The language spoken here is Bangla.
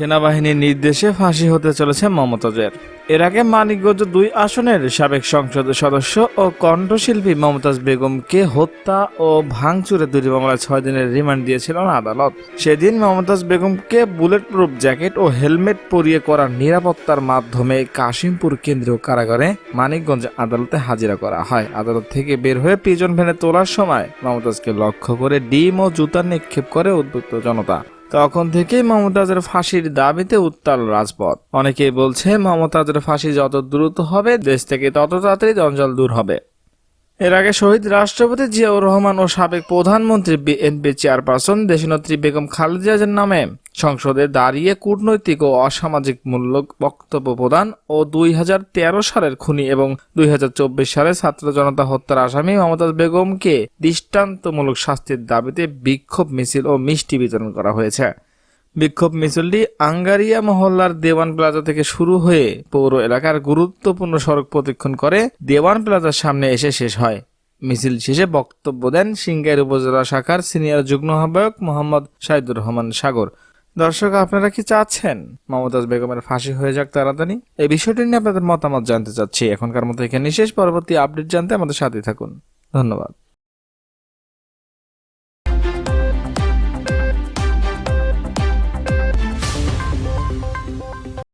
সেনাবাহিনীর নির্দেশে ফাঁসি হতে চলেছে মমতাজের এর আগে মানিকগঞ্জ দুই আসনের সাবেক সংসদ সদস্য ও কণ্ঠশিল্পী মমতাজ বেগমকে হত্যা ও ভাঙচুরে দুটি মামলায় ছয় দিনের রিমান্ড দিয়েছিলেন আদালত। সেদিন মমতাজ বেগমকে বুলেট প্রুফ জ্যাকেট ও হেলমেট পরিয়ে করা নিরাপত্তার মাধ্যমে কাশিমপুর কেন্দ্রীয় কারাগারে মানিকগঞ্জ আদালতে হাজিরা করা হয়। আদালত থেকে বের হয়ে পিজন ভ্যানে তোলার সময় মমতাজকে লক্ষ্য করে ডিম ও জুতা নিক্ষেপ করে উদ্বুদ্ধ জনতা। তখন থেকেই মমতাজের ফাঁসির দাবিতে উত্তাল রাজপথ। অনেকেই বলছে মমতাজের ফাঁসি যত দ্রুত হবে, দেশ থেকে তত তাড়াতাড়ি জঞ্জাল দূর হবে। এর আগে শহীদ রাষ্ট্রপতি জিয়াউর রহমান ও সাবেক প্রধানমন্ত্রী বিএনপি চেয়ারপারসন দেশনেত্রী বেগম খালেদা জিয়ার নামে সংসদে দাঁড়িয়ে কূটনৈতিক ও অসামাজিক মূল্য বক্তব্য প্রদান ও দুই হাজার তেরো সালের খুনি এবং দুই হাজার চব্বিশ সালে ছাত্র জনতা হত্যার আসামি মমতাজ বেগমকে দৃষ্টান্তমূলক শাস্তির দাবিতে বিক্ষোভ মিছিল ও মিষ্টি বিতরণ করা হয়েছে। বিক্ষোভ মিছিলটি আঙ্গারিয়া মহল্লার দেওয়ান প্লাজা থেকে শুরু হয়ে পৌর এলাকার গুরুত্বপূর্ণ সড়ক প্রদক্ষিণ করে দেওয়ান প্লাজার সামনে এসে শেষ হয়। মিছিল শেষে বক্তব্য দেন সিঙ্গাইর উপজেলা শাখার সিনিয়র যুগ্ম আহ্বায়ক মোহাম্মদ শাহিদুর রহমান সাগর। দর্শক, আপনারা কি চাচ্ছেন? মমতাজ বেগমের ফাঁসি হয়ে যাক তাড়াতাড়ি। এই বিষয়টি নিয়ে আপনাদের মতামত জানতে চাচ্ছি। এখনকার মতো এখানে শেষ। পরবর্তী আপডেট জানতে আমাদের সাথে থাকুন। ধন্যবাদ।